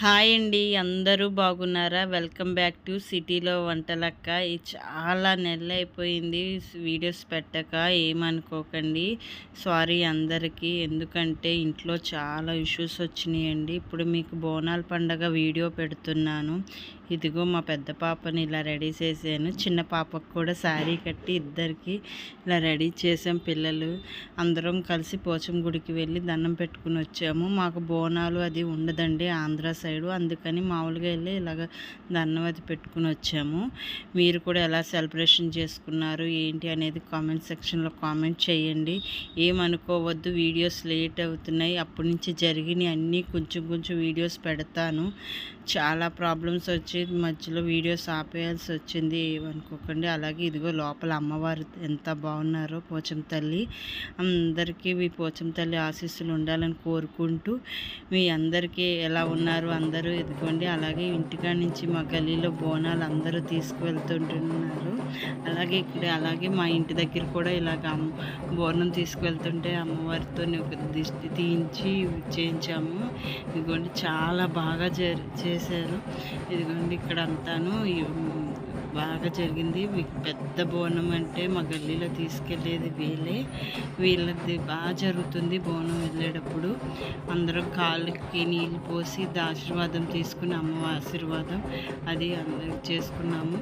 Hi అండి. అందరూ బాగున్నారా? వెల్కమ్ బ్యాక్ టు సిటీలో వంటలక్క. ఇది చాలా నెల అయిపోయింది వీడియోస్ పెట్టక ఏమనుకోకండి. సారీ అందరికీ. ఎందుకంటే ఇంట్లో చాలా ఇష్యూస్ వచ్చినాయండి. ఇప్పుడు మీకు బోనాల పండగ వీడియో పెడుతున్నాను. ఇదిగో మా పెద్ద పాపని ఇలా రెడీ చేశాను. చిన్న పాపకు కూడా శారీ కట్టి ఇద్దరికి ఇలా రెడీ చేసాం పిల్లలు. అందరం కలిసి పోచం గుడికి వెళ్ళి దండం పెట్టుకుని వచ్చాము. మాకు బోనాలు అది ఉండదండి ఆంధ్ర సైడు. అందుకని మామూలుగా వెళ్ళి ఇలాగ దండం అది పెట్టుకుని వచ్చాము. మీరు కూడా ఎలా సెలబ్రేషన్ చేసుకున్నారు ఏంటి అనేది కామెంట్ సెక్షన్లో కామెంట్ చేయండి. ఏమనుకోవద్దు వీడియోస్ లేట్ అవుతున్నాయి. అప్పటి నుంచి జరిగినాయి అన్నీ కొంచెం కొంచెం వీడియోస్ పెడతాను. చాలా ప్రాబ్లమ్స్ వచ్చి మధ్యలో వీడియోస్ ఆపేయాల్సి వచ్చింది. ఏమనుకోకండి అలాగే ఇదిగో లోపల అమ్మవారు ఎంత బాగున్నారో పోచం తల్లి. అందరికీ మీ పోచం తల్లి ఆశీస్సులు ఉండాలని కోరుకుంటూ మీ అందరికీ ఎలా ఉన్నారు అందరూ ఇదిగోండి. అలాగే ఇంటికాడ నుంచి మా గల్లీలో బోనాలు అందరూ తీసుకువెళ్తుంటున్నారు. అలాగే ఇక్కడ అలాగే మా ఇంటి దగ్గర కూడా ఇలాగ బోనం తీసుకువెళ్తుంటే అమ్మవారితో ఒక దిష్టి తీయించి చేయించాము. ఇదిగోండి చాలా బాగా చేశారు. ఇదిగోండి ఇక్కడ అంతాను బాగా జరిగింది. పెద్ద బోనం అంటే మా గల్లీలో తీసుకెళ్ళేది వీళ్ళే. వీళ్ళది బాగా జరుగుతుంది బోనం వెళ్ళేటప్పుడు. అందరం కాళ్ళకి నీళ్ళు పోసి ఆశీర్వాదం తీసుకుని అమ్మ ఆశీర్వాదం అది అందరికి చేసుకున్నాము.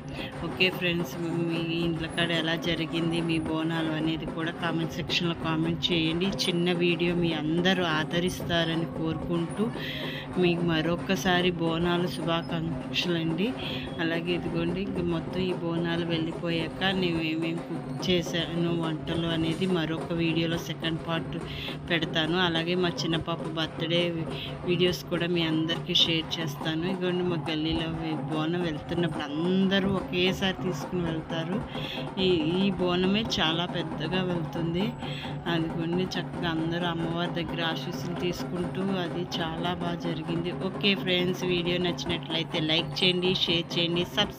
ఓకే ఫ్రెండ్స్ మీ ఇంట్లో కాడ ఎలా జరిగింది మీ బోనాలు అనేది కూడా కామెంట్ సెక్షన్లో కామెంట్ చేయండి. చిన్న వీడియో మీ అందరూ ఆదరిస్తారని కోరుకుంటూ మీకు మరొకసారి బోనాలు శుభాకాంక్షలు అండి అలాగే ఇదిగోండి మొత్తం ఈ బోనాలు వెళ్ళిపోయాక నేను ఏమేమి కుక్ చేశాను వంటలు అనేది మరొక వీడియోలో సెకండ్ పార్ట్ పెడతాను. అలాగే మా చిన్న పాప బర్త్డే వీడియోస్ కూడా మీ అందరికీ షేర్ చేస్తాను. ఇదిగోండి మా గల్లీలో బోనం వెళ్తున్నప్పుడు అందరూ ఒకేసారి తీసుకుని వెళ్తారు. ఈ ఈ బోనమే చాలా పెద్దగా వెళ్తుంది. అదిగోండి చక్కగా అందరూ అమ్మవారి దగ్గర ఆశీస్సులు తీసుకుంటూ అది చాలా బాగా జరిగింది. ఓకే ఫ్రెండ్స్ వీడియో నచ్చినట్లయితే లైక్ చేయండి షేర్ చేయండి సబ్స్క్రైబ్